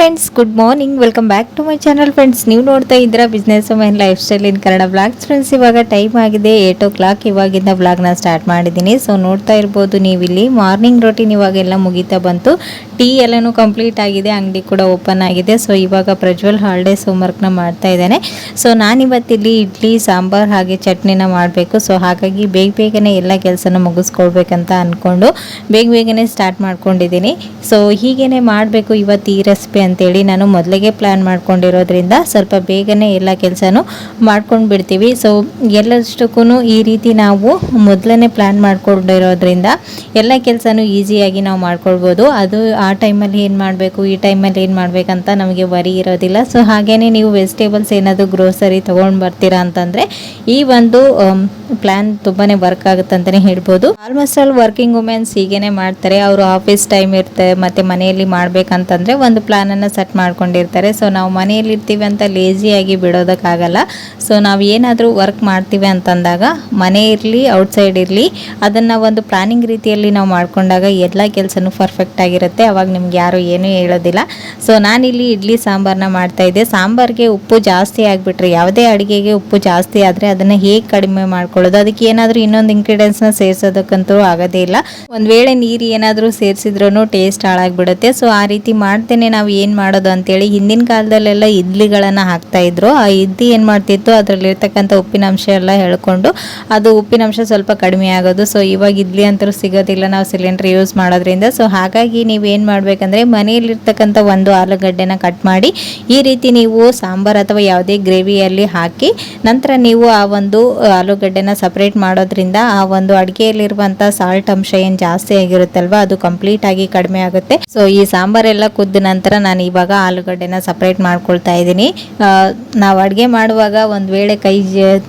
Friends good morning welcome back to my channel friends ನೀವು ನೋಡ್ತಾ ಇದ್ದೀರಾ business women lifestyle in Kannada blogs friends ಇವಾಗ time ಆಗಿದೆ eight o'clock ಇವಾಗಿಂದ ಬ್ಲಾಗ್ನ ಸ್ಟಾರ್ಟ್ ಮಾಡಿದ್ದೀನಿ. ಸೊ ನೋಡ್ತಾ ಇರ್ಬೋದು ನೀವಿಲ್ಲಿ. ಮಾರ್ನಿಂಗ್ ರೊಟೀನ್ ಇವಾಗೆಲ್ಲ ಮುಗೀತಾ ಬಂತು. ಟೀ ಎಲ್ಲನೂ ಕಂಪ್ಲೀಟ್ ಆಗಿದೆ, ಅಂಗಡಿ ಕೂಡ ಓಪನ್ ಆಗಿದೆ. ಸೊ ಇವಾಗ ಪ್ರಜ್ವಲ್ ಹಾಲಿಡೇಸ್ ಹೋಮ್ವರ್ಕ್ನ ಮಾಡ್ತಾ ಇದ್ದಾನೆ. ಸೊ ನಾನಿವತ್ತಿಲ್ಲಿ ಇಡ್ಲಿ, ಸಾಂಬಾರ್ ಹಾಗೆ ಚಟ್ನಿನ ಮಾಡಬೇಕು. ಸೊ ಹಾಗಾಗಿ ಬೇಗ ಬೇಗನೆ ಎಲ್ಲ ಕೆಲಸನ ಮುಗಿಸ್ಕೊಳ್ಬೇಕಂತ ಅಂದ್ಕೊಂಡು ಬೇಗ ಬೇಗನೆ ಸ್ಟಾರ್ಟ್ ಮಾಡ್ಕೊಂಡಿದ್ದೀನಿ. ಸೊ ಹೀಗೇನೆ ಮಾಡಬೇಕು ಇವತ್ತು ಈ ರೆಸಿಪಿ ಅಂತೇಳಿ ನಾನು ಮೊದಲಿಗೆ ಪ್ಲ್ಯಾನ್ ಮಾಡ್ಕೊಂಡಿರೋದ್ರಿಂದ ಸ್ವಲ್ಪ ಬೇಗನೆ ಎಲ್ಲ ಕೆಲಸನೂ ಮಾಡ್ಕೊಂಡು ಬಿಡ್ತೀವಿ. ಸೊ ಎಲ್ಲಷ್ಟಕ್ಕೂ ಈ ರೀತಿ ನಾವು ಮೊದಲನೇ ಪ್ಲ್ಯಾನ್ ಮಾಡ್ಕೊಂಡಿರೋದ್ರಿಂದ ಎಲ್ಲ ಕೆಲಸನೂ ಈಸಿಯಾಗಿ ನಾವು ಮಾಡ್ಕೊಳ್ಬೋದು. ಅದು ಆ ಟೈಮಲ್ಲಿ ಏನು ಮಾಡಬೇಕು, ಈ ಟೈಮಲ್ಲಿ ಏನು ಮಾಡಬೇಕಂತ ನಮಗೆ ವರಿ ಇರೋದಿಲ್ಲ. ಸೊ ಹಾಗೇನೆ ನೀವು ವೆಜಿಟೇಬಲ್ಸ್ ಏನಾದರೂ ಗ್ರೋಸರಿ ತೊಗೊಂಡು ಬರ್ತೀರಾ ಅಂತಂದರೆ, ಈ ಒಂದು ಪ್ಲ್ಯಾನ್ ತುಂಬಾ ವರ್ಕ್ ಆಗುತ್ತೆ ಅಂತಲೇ ಹೇಳ್ಬೋದು. ಆಲ್ಮೋಸ್ಟ್ ಆಲ್ ವರ್ಕಿಂಗ್ ವುಮೆನ್ಸ್ ಹೀಗೇನೆ ಮಾಡ್ತಾರೆ. ಅವರು ಆಫೀಸ್ ಟೈಮ್ ಇರುತ್ತೆ ಮತ್ತು ಮನೆಯಲ್ಲಿ ಮಾಡಬೇಕಂತಂದರೆ ಒಂದು ಪ್ಲ್ಯಾನನ್ನು ಸೆಟ್ ಮಾಡ್ಕೊಂಡಿರ್ತಾರೆ. ಸೊ ನಾವು ಮನೆಯಲ್ಲಿ ಇರ್ತೀವಿ ಅಂತ ಲೇಸಿಯಾಗಿ ಬಿಡೋದಕ್ಕಾಗಲ್ಲ. ಸೊ ನಾವು ಏನಾದರೂ ವರ್ಕ್ ಮಾಡ್ತೀವಿ ಅಂತಂದಾಗ, ಮನೆ ಇರಲಿ ಔಟ್ಸೈಡ್ ಇರಲಿ, ಅದನ್ನು ಒಂದು ಪ್ಲಾನಿಂಗ್ ರೀತಿಯಲ್ಲಿ ನಾವು ಮಾಡ್ಕೊಂಡಾಗ ಎಲ್ಲ ಕೆಲಸನೂ ಪರ್ಫೆಕ್ಟ್ ಆಗಿರುತ್ತೆ. ನಿಮ್ಗೆ ಯಾರು ಏನು ಹೇಳೋದಿಲ್ಲ. ಸೊ ನಾನಿಲ್ಲಿ ಇಡ್ಲಿ ಸಾಂಬಾರನ್ನ ಮಾಡ್ತಾ ಇದ್ದೆ. ಸಾಂಬಾರ್ಗೆ ಉಪ್ಪು ಜಾಸ್ತಿ ಆಗಿಬಿಟ್ರೆ, ಯಾವುದೇ ಅಡುಗೆಗೆ ಉಪ್ಪು ಜಾಸ್ತಿ ಆದರೆ ಅದನ್ನು ಹೇಗೆ ಕಡಿಮೆ ಮಾಡ್ಕೊಳ್ಳೋದು? ಅದಕ್ಕೆ ಏನಾದರೂ ಇನ್ನೊಂದು ಇಂಗ್ರೀಡಿಯೆಂಟ್ಸ್ನ ಸೇರಿಸೋದಕ್ಕಂತೂ ಆಗೋದೇ ಇಲ್ಲ. ಒಂದು ವೇಳೆ ನೀರು ಏನಾದರೂ ಸೇರಿಸಿದ್ರೂ ಟೇಸ್ಟ್ ಹಾಳಾಗ್ಬಿಡುತ್ತೆ. ಸೊ ಆ ರೀತಿ ಮಾಡ್ತೇನೆ. ನಾವು ಏನು ಮಾಡೋದು ಅಂತೇಳಿ ಹಿಂದಿನ ಕಾಲದಲ್ಲೆಲ್ಲ ಇಡ್ಲಿಗಳನ್ನು ಹಾಕ್ತಾಯಿದ್ರು ಆ ಇಡ್ಲಿ ಏನು ಮಾಡ್ತಿತ್ತು? ಅದರಲ್ಲಿರ್ತಕ್ಕಂಥ ಉಪ್ಪಿನಂಶ ಎಲ್ಲ ಹೇಳ್ಕೊಂಡು ಅದು ಉಪ್ಪಿನಂಶ ಸ್ವಲ್ಪ ಕಡಿಮೆ ಆಗೋದು. ಸೊ ಇವಾಗ ಇಡ್ಲಿ ಅಂತೂ ಸಿಗೋದಿಲ್ಲ. ನಾವು ಸಿಲಿಂಡರ್ ಯೂಸ್ ಮಾಡೋದ್ರಿಂದ. ಸೊ ಹಾಗಾಗಿ ನೀವು ಏನು ಮಾಡಬೇಕಂದ್ರೆ ಮನೆಯಲ್ಲಿರ್ತಕ್ಕಂಥ ಒಂದು ಆಲೂಗಡ್ಡೆನ ಕಟ್ ಮಾಡಿ ಈ ರೀತಿ ನೀವು ಸಾಂಬಾರ್ ಅಥವಾ ಯಾವುದೇ ಗ್ರೇವಿಯಲ್ಲಿ ಹಾಕಿ ನಂತರ ನೀವು ಆ ಒಂದು ಆಲೂಗಡ್ಡೆನ ಸಪ್ರೇಟ್ ಮಾಡೋದ್ರಿಂದ ಆ ಒಂದು ಅಡುಗೆಯಲ್ಲಿರುವಂಥ ಸಾಲ್ಟ್ ಅಂಶ ಏನು ಜಾಸ್ತಿ ಆಗಿರುತ್ತಲ್ವ, ಅದು ಕಂಪ್ಲೀಟ್ ಆಗಿ ಕಡಿಮೆ ಆಗುತ್ತೆ. ಸೊ ಈ ಸಾಂಬಾರ್ ಎಲ್ಲ ಕುದ್ದ ನಂತರ ನಾನು ಇವಾಗ ಆಲೂಗಡ್ಡೆನ ಸಪ್ರೇಟ್ ಮಾಡ್ಕೊಳ್ತಾ ಇದ್ದೀನಿ. ನಾವು ಅಡುಗೆ ಮಾಡುವಾಗ ಒಂದು ವೇಳೆ ಕೈ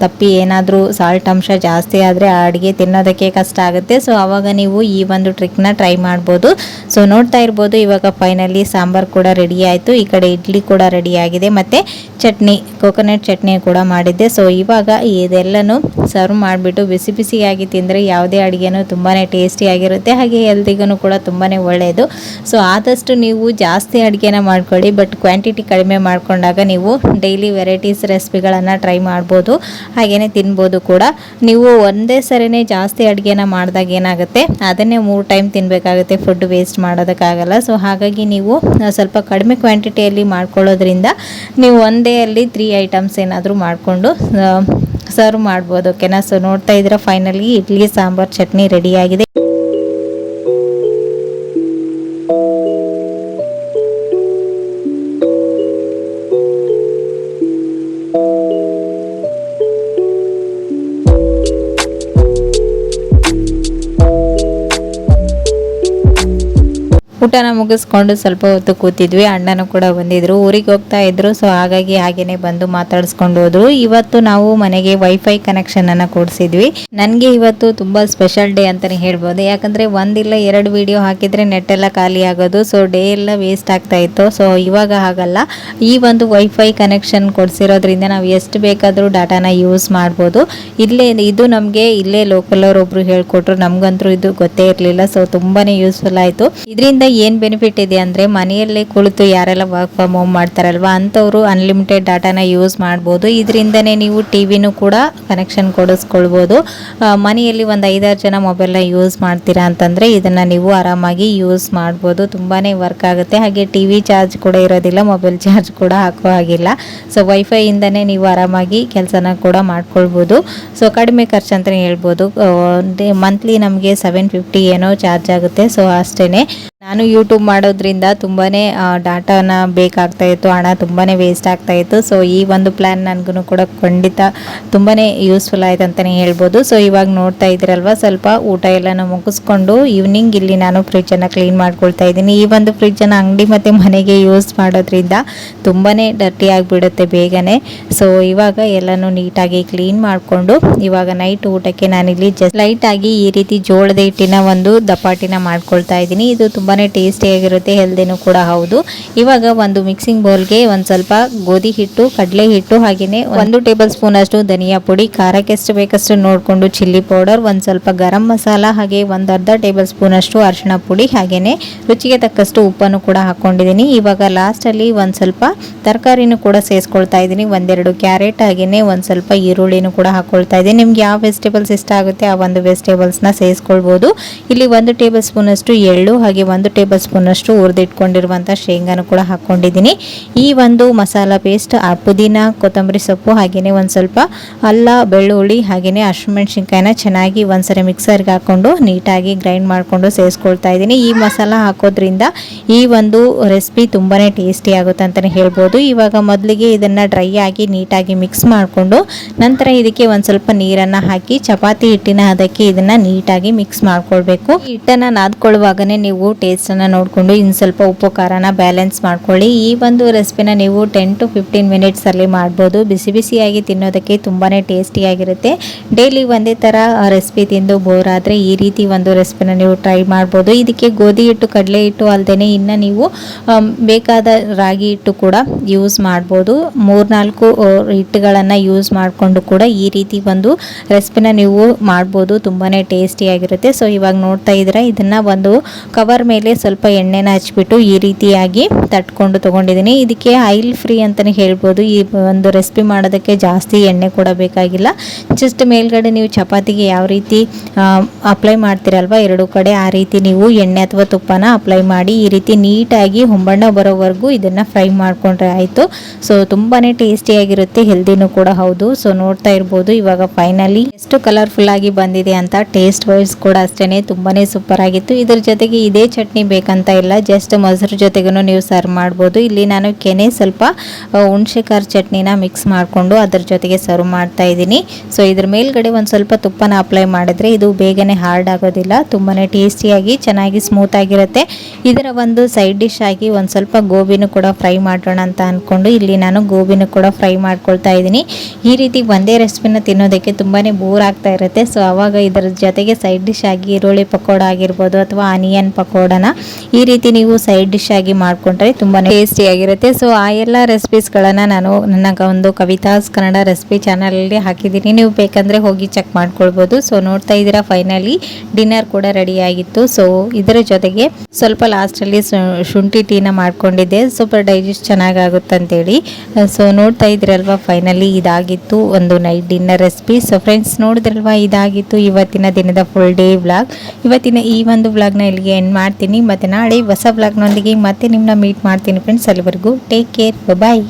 ತಪ್ಪಿ ಏನಾದರೂ ಸಾಲ್ಟ್ ಅಂಶ ಜಾಸ್ತಿ ಆದರೆ ಆ ಅಡುಗೆ ತಿನ್ನೋದಕ್ಕೆ ಕಷ್ಟ ಆಗುತ್ತೆ. ಸೊ ಅವಾಗ ನೀವು ಈ ಒಂದು ಟ್ರಿಕ್ನ ಟ್ರೈ ಮಾಡ್ಬೋದು. ಸೊ ನೋಡ್ತಾ ಇರ್ಬೋದು. ಇವಾಗ ಫೈನಲಿ ಸಾಂಬಾರ್ ಕೂಡ ರೆಡಿ ಆಯಿತು. ಈ ಕಡೆ ಇಡ್ಲಿ ಕೂಡ ರೆಡಿ ಆಗಿದೆ. ಮತ್ತು ಚಟ್ನಿ ಕೋಕೋನಟ್ ಚಟ್ನಿ ಕೂಡ ಮಾಡಿದ್ದೆ. ಸೊ ಇವಾಗ ಇದೆಲ್ಲನೂ ಸರ್ವ್ ಮಾಡಿಬಿಟ್ಟು ಬಿಸಿ ಬಿಸಿಯಾಗಿ ತಿಂದರೆ ಯಾವುದೇ ಅಡುಗೆನೂ ತುಂಬಾ ಟೇಸ್ಟಿಯಾಗಿರುತ್ತೆ ಹಾಗೆ ಹೆಲ್ತಿಗೂ ಕೂಡ ತುಂಬಾ ಒಳ್ಳೆಯದು ಸೊ ಆದಷ್ಟು ನೀವು ಜಾಸ್ತಿ ಅಡುಗೆನ ಮಾಡ್ಕೊಳ್ಳಿ ಬಟ್ ಕ್ವಾಂಟಿಟಿ ಕಡಿಮೆ ಮಾಡಿಕೊಂಡಾಗ ನೀವು ಡೈಲಿ ವೆರೈಟೀಸ್ ರೆಸಿಪಿಗಳನ್ನು ಟ್ರೈ ಮಾಡ್ಬೋದು. ಹಾಗೆಯೇ ತಿನ್ಬೋದು ಕೂಡ. ನೀವು ಒಂದೇ ಸರಿನೇ ಜಾಸ್ತಿ ಅಡುಗೆನ ಮಾಡಿದಾಗ ಏನಾಗುತ್ತೆ? ಅದನ್ನೇ ಮೂರು ಟೈಮ್ ತಿನ್ನಬೇಕಾಗುತ್ತೆ ಫುಡ್ ವೇಸ್ಟ್ ಮಾಡೋದಕ್ಕಾಗಲ್ಲ. ಸೊ ಹಾಗಾಗಿ ನೀವು ಸ್ವಲ್ಪ ಕಡಿಮೆ ಕ್ವಾಂಟಿಟಿಯಲ್ಲಿ ಮಾಡ್ಕೊಳ್ಳೋದ್ರಿಂದ ನೀವು ಒಂದೇ ಅಲ್ಲಿ ತ್ರೀ ಐಟಮ್ಸ್ ಏನಾದರೂ ಮಾಡಿಕೊಂಡು ಸರ್ವ್ ಮಾಡ್ಬೋದು. ಓಕೆನಾ ಸೊ ನೋಡ್ತಾ ಇದ್ದೀರಾ? ಫೈನಲಿ ಇಡ್ಲಿ ಸಾಂಬಾರ್ ಚಟ್ನಿ ರೆಡಿ ಊಟನ ಮುಗಿಸ್ಕೊಂಡು ಸ್ವಲ್ಪ ಹೊತ್ತು ಕೂತಿದ್ವಿ. ಅಣ್ಣನೂ ಕೂಡ ಬಂದಿದ್ರು. ಊರಿಗೆ ಹೋಗ್ತಾ ಇದ್ರು. ಸೊ ಹಾಗಾಗಿ ಹಾಗೇನೆ ಬಂದು ಮಾತಾಡಿಸ್ಕೊಂಡು ಹೋದ್ರು. ಇವತ್ತು ನಾವು ಮನೆಗೆ ವೈಫೈ ಕನೆಕ್ಷನ್ ಅನ್ನ ಕೊಡಿಸಿದ್ವಿ. ನನಗೆ ಇವತ್ತು ತುಂಬಾ ಸ್ಪೆಷಲ್ ಡೇ ಅಂತಾನೆ ಹೇಳ್ಬೋದು. ಯಾಕಂದ್ರೆ ಒಂದಿಲ್ಲ ಎರಡು ವಿಡಿಯೋ ಹಾಕಿದ್ರೆ ನೆಟ್ ಎಲ್ಲ ಖಾಲಿ ಆಗೋದು. ಸೊ ಡೇ ಎಲ್ಲ ವೇಸ್ಟ್ ಆಗ್ತಾ ಇತ್ತು. ಸೊ ಇವಾಗ ಹಾಗಲ್ಲ. ಈ ಒಂದು ವೈಫೈ ಕನೆಕ್ಷನ್ ಕೊಡಿಸಿರೋದ್ರಿಂದ ನಾವು ಎಷ್ಟು ಬೇಕಾದರೂ ಡಾಟಾನ ಯೂಸ್ ಮಾಡ್ಬೋದು. ಇಲ್ಲೇ, ಇದು ನಮಗೆ ಇಲ್ಲೇ ಲೋಕಲ್ ಒಬ್ರು ಹೇಳ್ಕೊಟ್ರು. ನಮ್ಗಂತೂ ಇದು ಗೊತ್ತೇ ಇರಲಿಲ್ಲ. ಸೊ ತುಂಬಾನೇ ಯೂಸ್ಫುಲ್ ಆಯಿತು. ಇದರಿಂದ ಏನು ಬೆನಿಫಿಟ್ ಇದೆ ಅಂದರೆ ಮನೆಯಲ್ಲೇ ಕುಳಿತು ಯಾರೆಲ್ಲ ವರ್ಕ್ ಫ್ರಮ್ ಹೋಮ್ ಮಾಡ್ತಾರಲ್ವ, ಅಂಥವರು ಅನ್ಲಿಮಿಟೆಡ್ ಡಾಟಾನ ಯೂಸ್ ಮಾಡ್ಬೋದು. ಇದರಿಂದನೇ ನೀವು ಟಿ ವಿನೂ ಕೂಡ ಕನೆಕ್ಷನ್ ಕೊಡಿಸ್ಕೊಳ್ಬೋದು. ಮನೆಯಲ್ಲಿ ಒಂದು ಐದಾರು ಜನ ಮೊಬೈಲ್ನ ಯೂಸ್ ಮಾಡ್ತೀರಾ ಅಂತಂದರೆ ಇದನ್ನು ನೀವು ಆರಾಮಾಗಿ ಯೂಸ್ ಮಾಡ್ಬೋದು. ತುಂಬಾ ವರ್ಕ್ ಆಗುತ್ತೆ. ಹಾಗೆ ಟಿ ವಿ ಚಾರ್ಜ್ ಕೂಡ ಇರೋದಿಲ್ಲ ಮೊಬೈಲ್ ಚಾರ್ಜ್ ಕೂಡ ಹಾಕೋ ಹಾಗಿಲ್ಲ. ಸೊ ವೈಫೈಯಿಂದನೇ ನೀವು ಆರಾಮಾಗಿ ಕೆಲಸನ ಕೂಡ ಮಾಡ್ಕೊಳ್ಬೋದು. ಸೊ ಕಡಿಮೆ ಖರ್ಚು ಅಂತಲೇ ಹೇಳ್ಬೋದು. ಮಂತ್ಲಿ ನಮಗೆ ಸೆವೆನ್ ಫಿಫ್ಟಿ ಏನೋ ಚಾರ್ಜ್ ಆಗುತ್ತೆ. ಸೊ ಅಷ್ಟೇ ನಾನು ಯೂಟ್ಯೂಬ್ ಮಾಡೋದ್ರಿಂದ ತುಂಬಾ ಡಾಟಾನ ಬೇಕಾಗ್ತಾ ಇತ್ತು, ಹಣ ತುಂಬಾ ವೇಸ್ಟ್ ಆಗ್ತಾ ಇತ್ತು. ಸೊ ಈ ಒಂದು ಪ್ಲ್ಯಾನ್ ನನಗೂ ಕೂಡ ಖಂಡಿತ ತುಂಬಾ ಯೂಸ್ಫುಲ್ ಆಯ್ತು ಅಂತಲೇ ಹೇಳ್ಬೋದು. ಸೊ ಇವಾಗ ನೋಡ್ತಾ ಇದ್ದೀರಲ್ವ, ಸ್ವಲ್ಪ ಊಟ ಎಲ್ಲನೂ ಮುಗಿಸ್ಕೊಂಡು ಈವ್ನಿಂಗ್ ಇಲ್ಲಿ ನಾನು ಫ್ರಿಜ್ಜನ್ನು ಕ್ಲೀನ್ ಮಾಡ್ಕೊಳ್ತಾ ಇದ್ದೀನಿ. ಈ ಒಂದು ಫ್ರಿಜ್ಜನ್ನು ಅಂಗಡಿ ಮತ್ತು ಮನೆಗೆ ಯೂಸ್ ಮಾಡೋದ್ರಿಂದ ತುಂಬಾ ಡರ್ಟಿ ಆಗಿಬಿಡುತ್ತೆ ಬೇಗನೆ. ಸೊ ಇವಾಗ ಎಲ್ಲನೂ ನೀಟಾಗಿ ಕ್ಲೀನ್ ಮಾಡಿಕೊಂಡು ಇವಾಗ ನೈಟ್ ಊಟಕ್ಕೆ ನಾನಿಲ್ಲಿ ಜಸ್ಟ್ ಲೈಟಾಗಿ ಈ ರೀತಿ ಜೋಳದ ಹಿಟ್ಟಿನ ಒಂದು ದಪಾಟಿನ ಮಾಡ್ಕೊಳ್ತಾ ಇದ್ದೀನಿ. ಇದು ತುಂಬಾ ತುಂಬಾ ಟೇಸ್ಟಿಯಾಗಿರುತ್ತೆ ಹೆಲ್ದಿನೂ ಕೂಡ ಹೌದು. ಇವಾಗ ಒಂದು ಮಿಕ್ಸಿಂಗ್ ಬೌಲ್ಗೆ ಒಂದು ಸ್ವಲ್ಪ ಗೋಧಿ ಹಿಟ್ಟು, ಕಡಲೆ ಹಿಟ್ಟು ಹಾಗೆಯೇ ಒಂದು ಟೇಬಲ್ ಸ್ಪೂನ್ ಅಷ್ಟು ಧನಿಯಾ ಪುಡಿ, ಖಾರಕ್ಕೆ ಎಷ್ಟು ಬೇಕಷ್ಟು ನೋಡಿಕೊಂಡು ಚಿಲ್ಲಿ ಪೌಡರ್ ಒಂದು ಸ್ವಲ್ಪ ಗರಂ ಮಸಾಲ, ಹಾಗೆ ಒಂದು ಅರ್ಧ ಟೇಬಲ್ ಸ್ಪೂನ್ ಅಷ್ಟು ಅರಿಶಿಣ ಪುಡಿ ಹಾಗೆಯೇ ರುಚಿಗೆ ತಕ್ಕಷ್ಟು ಉಪ್ಪನ್ನು ಕೂಡ ಹಾಕ್ಕೊಂಡಿದ್ದೀನಿ ಇವಾಗ ಲಾಸ್ಟಲ್ಲಿ ಒಂದು ಸ್ವಲ್ಪ ತರಕಾರಿನೂ ಕೂಡ ಸೇರಿಸ್ಕೊಳ್ತಾ ಇದ್ದೀನಿ. ಒಂದೆರಡು ಕ್ಯಾರೆಟ್ ಹಾಗೆಯೇ ಒಂದು ಸ್ವಲ್ಪ ಈರುಳ್ಳಿನೂ ಕೂಡ ಹಾಕ್ಕೊಳ್ತಾ ಇದ್ದೀನಿ. ನಿಮ್ಗೆ ಯಾವ ವೆಜಿಟೇಬಲ್ಸ್ ಇಷ್ಟ ಆಗುತ್ತೆ ಆ ಒಂದು ವೆಜಿಟೇಬಲ್ಸ್ನ ಸೇರಿಸ್ಕೊಳ್ಬೋದು ಇಲ್ಲಿ ಒಂದು ಟೇಬಲ್ ಸ್ಪೂನ್ ಅಷ್ಟು ಎಳ್ಳು, ಹಾಗೆ ಟೇಬಲ್ ಸ್ಪೂನ್ ಅಷ್ಟು ಹುರಿದಿಟ್ಕೊಂಡಿರುವಂಥ ಶೇಂಗಾನು ಕೂಡ ಹಾಕ್ಕೊಂಡಿದ್ದೀನಿ. ಈ ಒಂದು ಮಸಾಲ ಪೇಸ್ಟ್, ಆ ಪುದೀನ, ಕೊತ್ತಂಬರಿ ಸೊಪ್ಪು ಹಾಗೆಯೇ ಒಂದು ಸ್ವಲ್ಪ ಅಲ್ಲ, ಬೆಳ್ಳುಳ್ಳಿ ಹಾಗೆಯೇ ಹಸಿಮೆಣ್ಸಿನ್ಕಾಯಿನ ಚೆನ್ನಾಗಿ ಒಂದ್ಸರಿ ಮಿಕ್ಸರ್ಗೆ ಹಾಕ್ಕೊಂಡು ನೀಟಾಗಿ ಗ್ರೈಂಡ್ ಮಾಡಿಕೊಂಡು ಸೇರಿಸ್ಕೊಳ್ತಾ ಇದ್ದೀನಿ. ಈ ಮಸಾಲ ಹಾಕೋದ್ರಿಂದ ಈ ಒಂದು ರೆಸಿಪಿ ತುಂಬಾ ಟೇಸ್ಟಿ ಆಗುತ್ತೆ ಅಂತಲೇ ಹೇಳ್ಬೋದು. ಇವಾಗ ಮೊದಲಿಗೆ ಇದನ್ನು ಡ್ರೈ ಆಗಿ ನೀಟಾಗಿ ಮಿಕ್ಸ್ ಮಾಡಿಕೊಂಡು ನಂತರ ಇದಕ್ಕೆ ಒಂದು ಸ್ವಲ್ಪ ನೀರನ್ನು ಹಾಕಿ ಚಪಾತಿ ಹಿಟ್ಟಿನ ಅದಕ್ಕೆ ಇದನ್ನು ನೀಟಾಗಿ ಮಿಕ್ಸ್ ಮಾಡಿಕೊಳ್ಬೇಕು. ಹಿಟ್ಟನ್ನು ನಾದ್ಕೊಳ್ಳುವಾಗನೇ ನೀವು ಟೇಸ್ಟನ್ನು ನೋಡಿಕೊಂಡು ಇನ್ನು ಸ್ವಲ್ಪ ಉಪ್ಪು ಖಾರನ ಬ್ಯಾಲೆನ್ಸ್ ಮಾಡ್ಕೊಳ್ಳಿ. ಈ ಒಂದು ರೆಸಿಪಿನ ನೀವು ಟೆನ್ ಟು ಫಿಫ್ಟೀನ್ ಮಿನಿಟ್ಸಲ್ಲಿ ಮಾಡ್ಬೋದು. ಬಿಸಿ ಬಿಸಿಯಾಗಿ ತಿನ್ನೋದಕ್ಕೆ ತುಂಬಾ ಟೇಸ್ಟಿಯಾಗಿರುತ್ತೆ ಡೈಲಿ ಒಂದೇ ಥರ ರೆಸಿಪಿ ತಿಂದು ಬೋರ್ ಆದರೆ ಈ ರೀತಿ ಒಂದು ರೆಸಿಪಿನ ನೀವು ಟ್ರೈ ಮಾಡ್ಬೋದು. ಇದಕ್ಕೆ ಗೋಧಿ ಹಿಟ್ಟು, ಕಡಲೆ ಹಿಟ್ಟು ಅಲ್ಲದೆ ಇನ್ನು ನೀವು ಬೇಕಾದ ರಾಗಿ ಹಿಟ್ಟು ಕೂಡ ಯೂಸ್ ಮಾಡ್ಬೋದು. ಮೂರ್ನಾಲ್ಕು ಹಿಟ್ಟುಗಳನ್ನು ಯೂಸ್ ಮಾಡಿಕೊಂಡು ಕೂಡ ಈ ರೀತಿ ಒಂದು ರೆಸಿಪಿನ ನೀವು ಮಾಡ್ಬೋದು. ತುಂಬಾ ಟೇಸ್ಟಿಯಾಗಿರುತ್ತೆ ಸೊ ಇವಾಗ ನೋಡ್ತಾ ಇದ್ದೀರಾ, ಇದನ್ನು ಒಂದು ಕವರ್ ಮೇಲೆ ಸ್ವಲ್ಪ ಎಣ್ಣೆನ ಹಚ್ಬಿಟ್ಟು ಈ ರೀತಿಯಾಗಿ ತಟ್ಕೊಂಡು ತೊಗೊಂಡಿದ್ದೀನಿ. ಇದಕ್ಕೆ ಆಯಿಲ್ ಫ್ರೀ ಅಂತಲೇ ಹೇಳ್ಬೋದು. ಈ ಒಂದು ರೆಸಿಪಿ ಮಾಡೋದಕ್ಕೆ ಜಾಸ್ತಿ ಎಣ್ಣೆ ಕೂಡ ಬೇಕಾಗಿಲ್ಲ. ಜಸ್ಟ್ ಮೇಲ್ಗಡೆ ನೀವು ಚಪಾತಿಗೆ ಯಾವ ರೀತಿ ಅಪ್ಲೈ ಮಾಡ್ತೀರಲ್ವ, ಎರಡು ಕಡೆ ಆ ರೀತಿ ನೀವು ಎಣ್ಣೆ ಅಥವಾ ತುಪ್ಪನ ಅಪ್ಲೈ ಮಾಡಿ ಈ ರೀತಿ ನೀಟಾಗಿ ಹೊಂಬಣ್ಣ ಬರೋವರೆಗೂ ಇದನ್ನು ಫ್ರೈ ಮಾಡಿಕೊಂಡ್ರೆ ಆಯಿತು. ಸೊ ತುಂಬಾ ಟೇಸ್ಟಿಯಾಗಿರುತ್ತೆ, ಹೆಲ್ದಿನೂ ಕೂಡ ಹೌದು. ಸೊ, ನೋಡ್ತಾ ಇರ್ಬೋದು. ಇವಾಗ ಫೈನಲಿ ಎಷ್ಟು ಕಲರ್ಫುಲ್ ಆಗಿ ಬಂದಿದೆ ಅಂತ, ಟೇಸ್ಟ್ ವೈಸ್ ಕೂಡ ಅಷ್ಟೇ ತುಂಬಾ ಸೂಪರ್ ಆಗಿತ್ತು. ಇದ್ರ ಜೊತೆಗೆ ಇದೇ ಚಟ್ನಿ ಬೇಕಂತ ಇಲ್ಲ ಜಸ್ಟ್ ಮೊಸರು ಜೊತೆಗೂ ನೀವು ಸರ್ವ್ ಮಾಡ್ಬೋದು. ಇಲ್ಲಿ ನಾನು ಕೆನೆ ಸ್ವಲ್ಪ ಖಾರ ಚಟ್ನಿನ ಮಿಕ್ಸ್ ಮಾಡಿಕೊಂಡು ಅದ್ರ ಜೊತೆಗೆ ಸರ್ವ್ ಮಾಡ್ತಾ ಇದ್ದೀನಿ. ಸೊ ಇದ್ರ ಮೇಲ್ಗಡೆ ಒಂದು ಸ್ವಲ್ಪ ತುಪ್ಪನ ಅಪ್ಲೈ ಮಾಡಿದ್ರೆ ಇದು ಬೇಗನೆ ಹಾರ್ಡ್ ಆಗೋದಿಲ್ಲ ತುಂಬಾ ಟೇಸ್ಟಿಯಾಗಿ ಚೆನ್ನಾಗಿ ಸ್ಮೂತ್ ಆಗಿರುತ್ತೆ. ಇದರ ಒಂದು ಸೈಡ್ ಡಿಶ್ ಆಗಿ ಒಂದು ಸ್ವಲ್ಪ ಗೋಬಿನೂ ಕೂಡ ಫ್ರೈ ಮಾಡೋಣ ಅಂತ ಅಂದ್ಕೊಂಡು ಇಲ್ಲಿ ನಾನು ಗೋಬಿನೂ ಕೂಡ ಫ್ರೈ ಮಾಡ್ಕೊಳ್ತಾ ಇದ್ದೀನಿ. ಈ ರೀತಿ ಒಂದೇ ರೆಸಿಪಿನ ತಿನ್ನೋದಕ್ಕೆ ತುಂಬಾ ಬೋರ್ ಆಗ್ತಾ ಇರುತ್ತೆ. ಸೊ ಅವಾಗ ಇದರ ಜೊತೆಗೆ ಸೈಡ್ ಡಿಶ್ ಆಗಿ ಈರುಳ್ಳಿ ಪಕೋಡ ಆಗಿರ್ಬೋದು ಅಥವಾ ಆನಿಯನ್ ಈ ರೀತಿ ನೀವು ಸೈಡ್ ಡಿಶ್ ಆಗಿ ಮಾಡಿಕೊಂಡ್ರೆ ತುಂಬಾ ಟೇಸ್ಟಿಯಾಗಿರುತ್ತೆ ಸೊ ಆ ಎಲ್ಲ ರೆಸಿಪೀಸ್ಗಳನ್ನು ನಾನು ನನ್ನ ಒಂದು ಕವಿತಾಸ್ ಕನ್ನಡ ರೆಸಿಪಿ ಚಾನಲಲ್ಲಿ ಹಾಕಿದ್ದೀನಿ. ನೀವು ಬೇಕಂದರೆ ಹೋಗಿ ಚೆಕ್ ಮಾಡ್ಕೊಳ್ಬೋದು. ಸೊ ನೋಡ್ತಾ ಇದ್ದೀರಾ ಫೈನಲಿ ಡಿನ್ನರ್ ಕೂಡ ರೆಡಿ ಆಗಿತ್ತು. ಸೊ ಇದರ ಜೊತೆಗೆ ಸ್ವಲ್ಪ ಲಾಸ್ಟಲ್ಲಿ ಶುಂಠಿ ಟೀನ ಮಾಡ್ಕೊಂಡಿದ್ದೆ. ಸ್ವಲ್ಪ ಡೈಜೆಸ್ಟ್ ಚೆನ್ನಾಗಾಗುತ್ತೆ ಅಂತೇಳಿ. ಸೊ ನೋಡ್ತಾ ಇದ್ರಲ್ವಾ ಫೈನಲಿ ಇದಾಗಿತ್ತು ಒಂದು night dinner recipe so friends ನೋಡಿದ್ರಲ್ವಾ, ಇದಾಗಿತ್ತು ಇವತ್ತಿನ ದಿನದ ಫುಲ್ ಡೇ ವ್ಲಾಗ್ ಇವತ್ತಿನ ಈ ಒಂದು ವ್ಲಾಗ್ನ ಇಲ್ಲಿಗೆ ಎಂಡ್ ಮಾಡ್ತೀನಿ. ಮತ್ತು ನಾಳೆ ಹೊಸ ಬ್ಲಾಗ್ನೊಂದಿಗೆ ಮತ್ತೆ ನಿಮ್ಮನ್ನ ಮೀಟ್ ಮಾಡ್ತೀನಿ ಫ್ರೆಂಡ್ಸ್ ಅಲ್ಲಿವರೆಗೂ ಟೇಕ್ ಕೇರ್ ಬಾಯ್